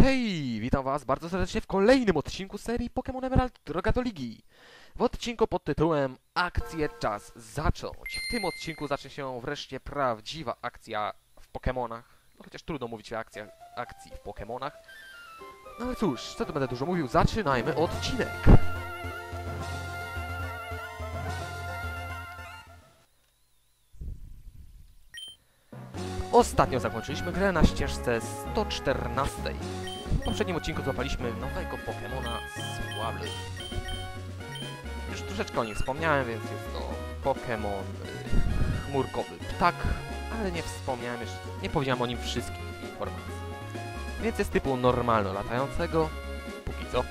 Hej, witam was bardzo serdecznie w kolejnym odcinku serii Pokémon Emerald Droga do Ligi. W odcinku pod tytułem Akcję czas zacząć. W tym odcinku zacznie się wreszcie prawdziwa akcja w Pokémonach. No chociaż trudno mówić o akcjach, akcji w Pokémonach. No ale cóż, co tu będę dużo mówił, zaczynajmy odcinek. Ostatnio zakończyliśmy grę na ścieżce 114. W poprzednim odcinku złapaliśmy nowego Pokemona Swablu. Już troszeczkę o nim wspomniałem, więc jest to Pokémon y, chmurkowy ptak, ale nie wspomniałem jeszcze, nie powiedziałem o nim wszystkich informacji. Więc jest typu normalno latającego, póki co.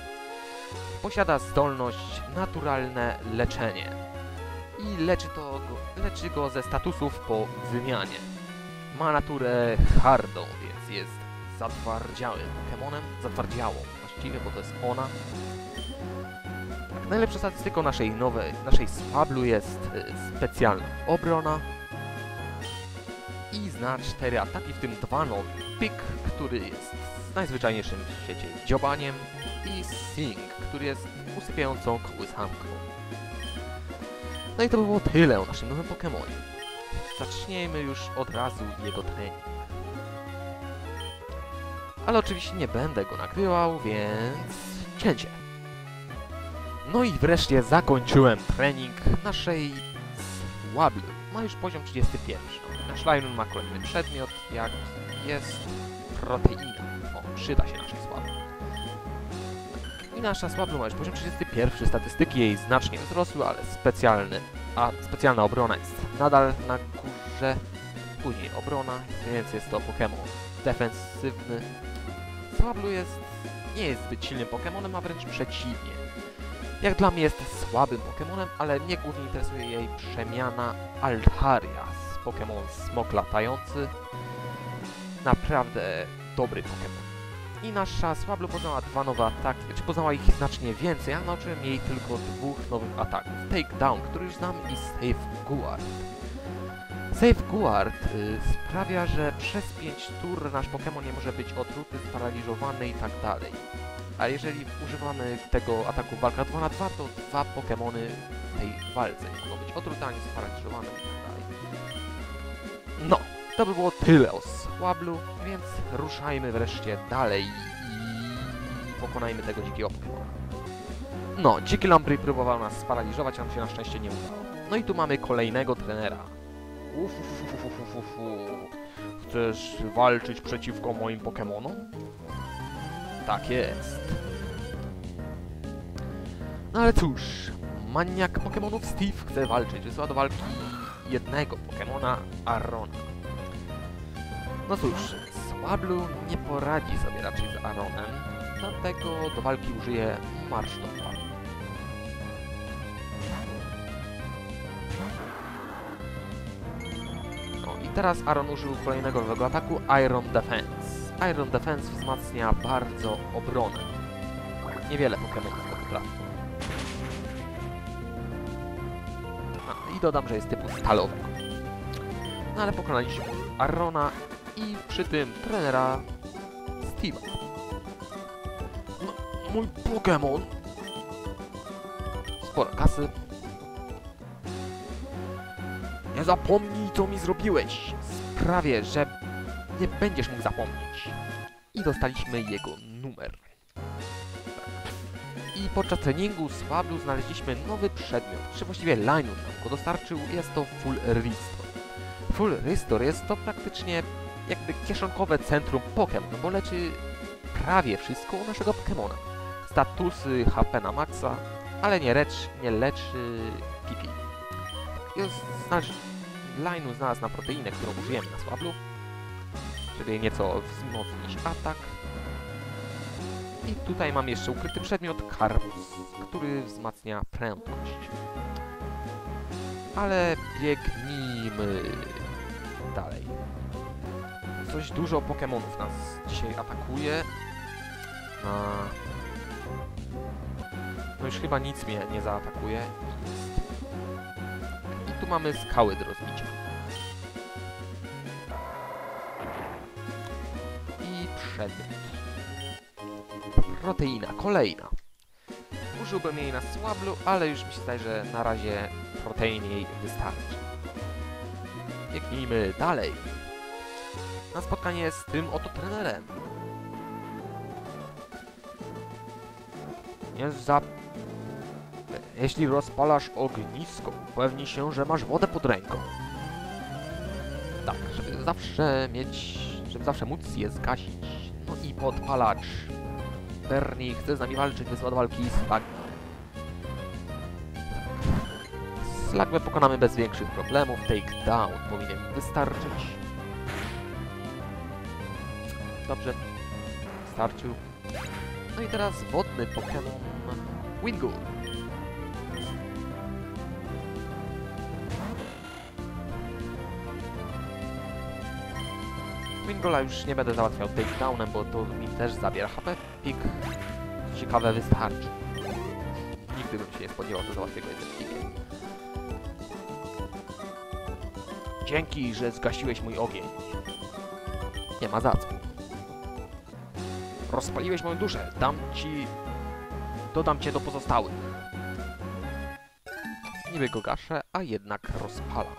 Posiada zdolność naturalne leczenie. I leczy, to leczy go ze statusów po wymianie. Ma naturę hardą, więc jest zatwardziałym Pokemonem, zatwardziałą właściwie, bo to jest ona. Tak, najlepszą statystyką naszej nowej, naszej Swablu jest y, specjalna obrona i zna cztery ataki, w tym dwa nowe. Pik, który jest najzwyczajniejszym w świecie dziobaniem i Sing, który jest usypiającą kołysanką. No i to by było tyle o naszym nowym Pokemonie. Zacznijmy już od razu jego trening. Ale oczywiście nie będę go nagrywał, więc cięcie. No i wreszcie zakończyłem trening naszej Swablu. Ma już poziom 31. Nasz Lion ma kolejny przedmiot, jak jest proteina. O, przyda się naszej Swablu. I nasza Swablu ma już poziom 31. Statystyki jej znacznie wzrosły, ale specjalny, a specjalna obrona jest nadal na górze. Później obrona, więc jest to Pokémon defensywny. Swablu jest, nie jest zbyt silnym Pokémonem, a wręcz przeciwnie. Jak dla mnie jest słabym Pokémonem, ale mnie głównie interesuje jej przemiana Altaria z Pokémon Smok latający. Naprawdę dobry Pokémon. I nasza Swablu poznała dwa nowe ataki, czy poznała ich znacznie więcej, ja nauczyłem jej tylko dwóch nowych ataków. Takedown, który już znam i Safeguard. Safeguard y, sprawia, że przez 5 tur nasz Pokémon nie może być otruty, sparaliżowany i tak dalej. A jeżeli używamy tego ataku walka 2 na 2, to dwa Pokémony w tej walce nie mogą być otrute ani sparaliżowane i tak dalej. No, to by było tyle o Swablu, więc ruszajmy wreszcie dalej i pokonajmy tego dzikiego Pokémona. No, dziki Lampry próbował nas sparaliżować, nam się na szczęście nie udało. No i tu mamy kolejnego trenera. Uf, uf, uf, uf, uf, uf, uf. Chcesz walczyć przeciwko moim Pokémonom? Tak jest. No ale cóż, maniak Pokémonów Steve chce walczyć. Wysyła do walki jednego Pokémona, Arona. No cóż, Swablu nie poradzi sobie raczej z Aronem, dlatego do walki użyje Marsztopa. Teraz Aaron użył kolejnego nowego ataku Iron Defense. Iron Defense wzmacnia bardzo obronę. Niewiele Pokémonów to potrafi. No, I dodam, że jest typu stalowego. No ale pokonaliśmy Arona i przy tym trenera Steve'a. No, mój Pokémon! Sporo kasy. Zapomnij, co mi zrobiłeś! Sprawię, że nie będziesz mógł zapomnieć. I dostaliśmy jego numer. I podczas treningu z Fablu znaleźliśmy nowy przedmiot, czy właściwie Linus nam go dostarczył, jest to Full Restore. Full Restore jest to praktycznie jakby kieszonkowe centrum Pokémon, bo leczy prawie wszystko u naszego Pokémona. Statusy HP na maksa, ale nie, lecz, nie leczy PP. Jest, znaczy, Linus znalazł na proteinę, którą użyjemy na Swablu, żeby nieco wzmocnić atak. I tutaj mam jeszcze ukryty przedmiot Karbus, który wzmacnia prędkość. Ale biegnijmy dalej. Coś dużo Pokémonów nas dzisiaj atakuje. No już chyba nic mnie nie zaatakuje. Tu mamy skały do rozbicia. I przedmiot. proteina, kolejna. Użyłbym jej na Swablu, ale już mi się zdaje, że na razie protein jej wystarczy. Biegnijmy dalej. Na spotkanie z tym oto trenerem. Nie za... Jeśli rozpalasz ognisko, upewnij się, że masz wodę pod ręką. Tak, żeby zawsze mieć... żeby zawsze móc je zgasić. No i podpalacz. Bernie chce z nami walczyć, wysłał do walki. Slagmę pokonamy bez większych problemów. Takedown powinien wystarczyć. Dobrze. Starczył. No i teraz wodny Pokémon Wingull. Wingola już nie będę załatwiał takedownem, bo to mi też zabiera HP. Pik, ciekawe, wystarczy. Nigdy bym się nie spodziewał, że załatwię go jednym pikiem. Dzięki, że zgasiłeś mój ogień. Nie ma za co. Rozpaliłeś moją duszę. Dam ci... Dodam cię do pozostałych. Niby go gaszę, a jednak rozpala.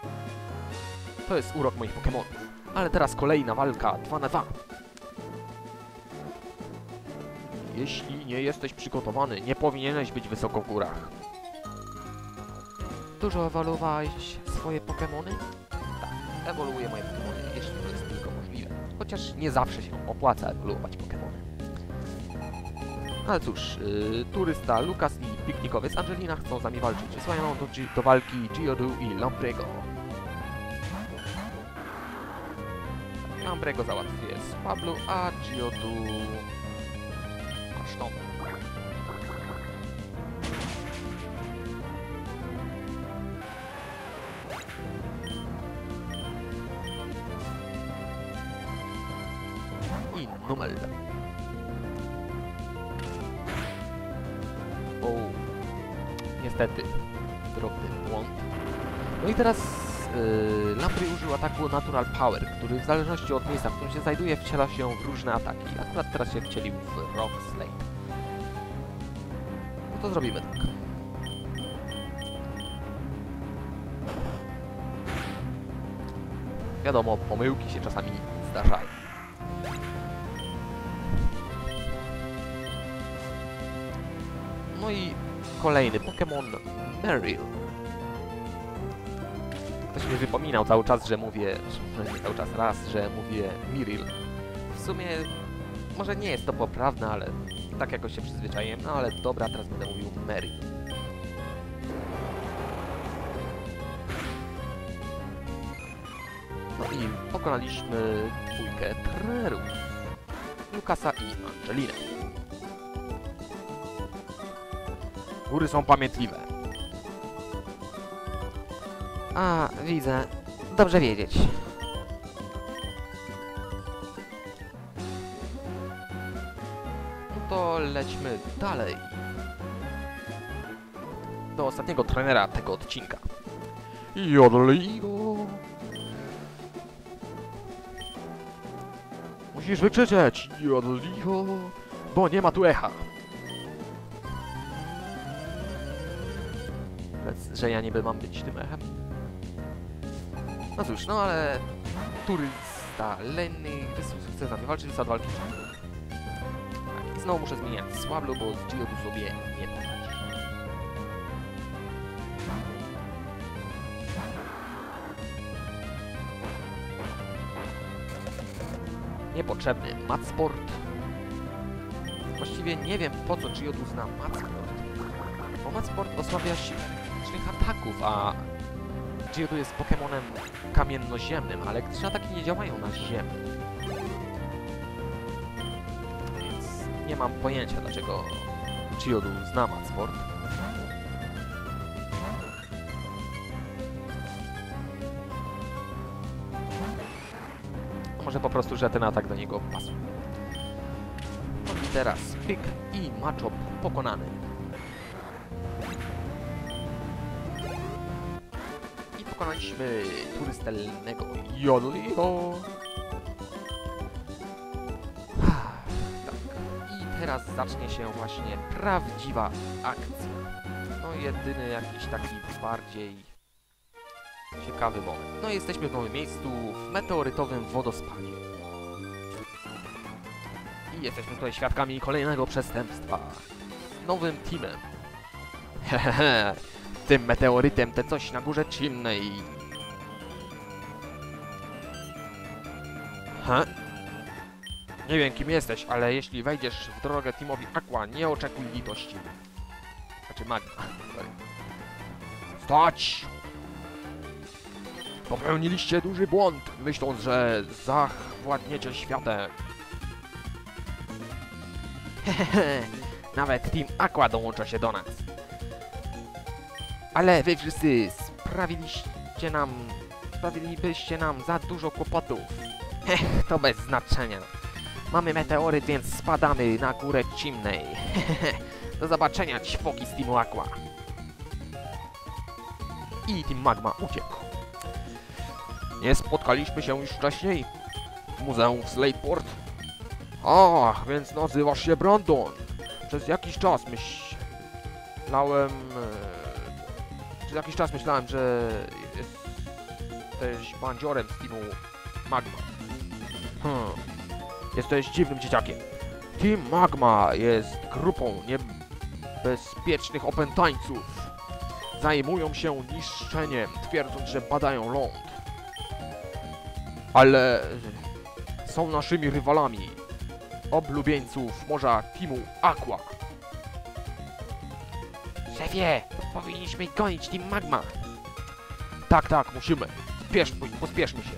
To jest urok moich Pokémonów. Ale teraz kolejna walka 2 na 2. Jeśli nie jesteś przygotowany, nie powinieneś być wysoko w górach. Dużo ewoluowałeś swoje Pokémony? Tak, ewoluuję moje Pokémony, jeśli to jest tylko możliwe. Chociaż nie zawsze się opłaca ewoluować Pokémony. Ale cóż, yy, turysta Lukas i piknikowiec Angelina chcą z nami walczyć. Wysłają do, do walki Geodu i Lamprego. Lamprego załatwię z Pablo, a Geodu... Masz no. I numer. O, niestety, drobny błąd. No i teraz yy, Lampry użył ataku Natural Power, który w zależności od miejsca, w którym się znajduje, wciela się w różne ataki. Akurat teraz się wcielił w Rock Slate. No to zrobimy tak. Wiadomo, pomyłki się czasami zdarzają. No i kolejny Pokémon Meryl. Wypominał cały czas, że mówię, cały czas, raz, że mówię Miril. W sumie może nie jest to poprawne, ale tak jakoś się przyzwyczaiłem. No ale dobra, teraz będę mówił Meryl. No i pokonaliśmy dwójkę trenerów. Lukasa i Angelinę. Góry są pamiętliwe. A, widzę. Dobrze wiedzieć. No to lećmy dalej. Do ostatniego trenera tego odcinka. Jodligo. Musisz wykrzyczeć Jodligo, bo nie ma tu echa. Że ja niby mam być tym echem. No cóż, no ale turysta Lenny chce z nami walczyć, za walki tak, I znowu muszę zmieniać Swablu, bo z Geodu sobie nie poradzi. Niepotrzebny Matsport. Właściwie nie wiem po co Geodu zna Matsport. Bo Matsport osłabia elektrycznych ataków, a Geodu jest Pokemonem kamiennoziemnym, a elektryczne ataki nie działają na ziemi. Więc nie mam pojęcia, dlaczego Geodu zna Matsport. Może po prostu, że ten atak do niego pasuje. No teraz pyk i Machop pokonany. Pokonaliśmy turystelnego Jodlio. Tak. I teraz zacznie się właśnie prawdziwa akcja. No jedyny jakiś taki bardziej ciekawy moment. No jesteśmy w nowym miejscu, w meteorytowym wodospadzie. I jesteśmy tutaj świadkami kolejnego przestępstwa. Nowym teamem. Hehehe, tym meteorytem te coś na górze czynnej. Ha? Nie wiem kim jesteś, ale jeśli wejdziesz w drogę teamowi Aqua, nie oczekuj litości. Znaczy sorry. Stać! Popełniliście duży błąd, myśląc, że zachwładniecie światem. Nawet Team Aqua dołącza się do nas. Ale wy wszyscy sprawiliście nam... Sprawilibyście nam za dużo kłopotów. Heh, to bez znaczenia. Mamy meteoryt, więc spadamy na górę Cimnej. Do zobaczenia, ćwoki z Teamu Aqua. I Team Magma uciekł. Nie spotkaliśmy się już wcześniej? W muzeum w Slateport? Ach, więc nazywasz się Brandon. Przez jakiś czas myślałem... Przez jakiś czas myślałem, że jesteś bandziorem z Teamu Magma. Hmm. Jesteś dziwnym dzieciakiem. Team Magma jest grupą niebezpiecznych opętańców. Zajmują się niszczeniem, twierdząc, że badają ląd. Ale są naszymi rywalami. Oblubieńców morza Teamu Aqua. Szefie, powinniśmy gonić Team Magma. Tak, tak, musimy. Spiesz, pospieszmy się.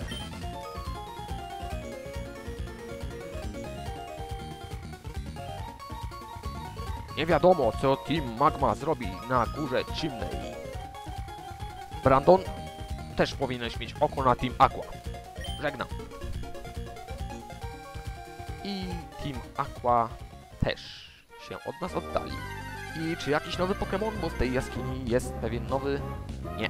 Nie wiadomo, co Team Magma zrobi na górze Chimney. Brandon, też powinieneś mieć oko na Team Aqua. Żegnam. I Team Aqua też się od nas oddali. Czy jakiś nowy Pokémon? Bo w tej jaskini jest pewien nowy... Nie.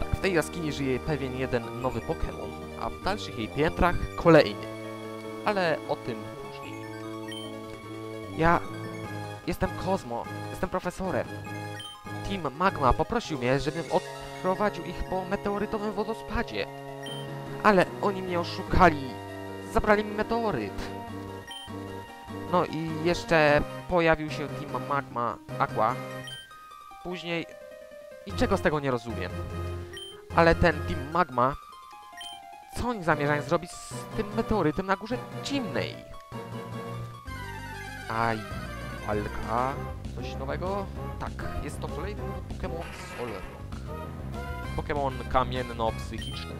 Tak, w tej jaskini żyje pewien jeden nowy Pokémon, a w dalszych jej piętrach kolejny. Ale o tym później. Ja Jestem Kozmo, jestem profesorem. Team Magma poprosił mnie, żebym odprowadził ich po meteorytowym wodospadzie. Ale oni mnie oszukali. Zabrali mi meteoryt. No i jeszcze pojawił się Team Magma Aqua. Później... Niczego z tego nie rozumiem. Ale ten Team Magma... Co oni zamierzają zrobić z tym meteorytem na górze Cimnej? Aj... Alka. Coś nowego? Tak, jest to kolejny Pokémon Solrock. Pokémon kamienno-psychiczny.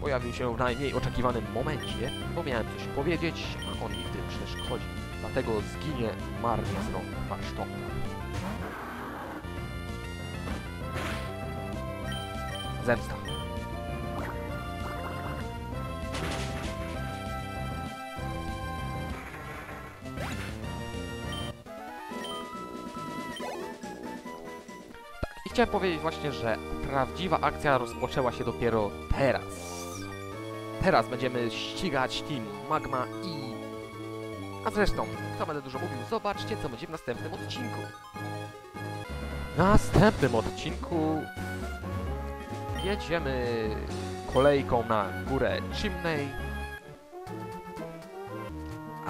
Pojawił się w najmniej oczekiwanym momencie, bo miałem coś powiedzieć, a on tym przeszkodzi. Dlatego zginie marnie z rąk masztota. Zemsta. Chciałem powiedzieć właśnie, że prawdziwa akcja rozpoczęła się dopiero teraz. Teraz będziemy ścigać Team Magma i... A zresztą, co będę dużo mówił, zobaczcie co będzie w następnym odcinku. W następnym odcinku... Jedziemy kolejką na górę Chimney,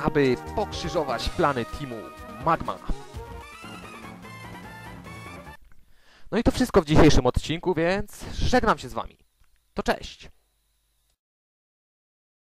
aby pokrzyżować plany teamu Magma. No i to wszystko w dzisiejszym odcinku, więc żegnam się z wami. To cześć!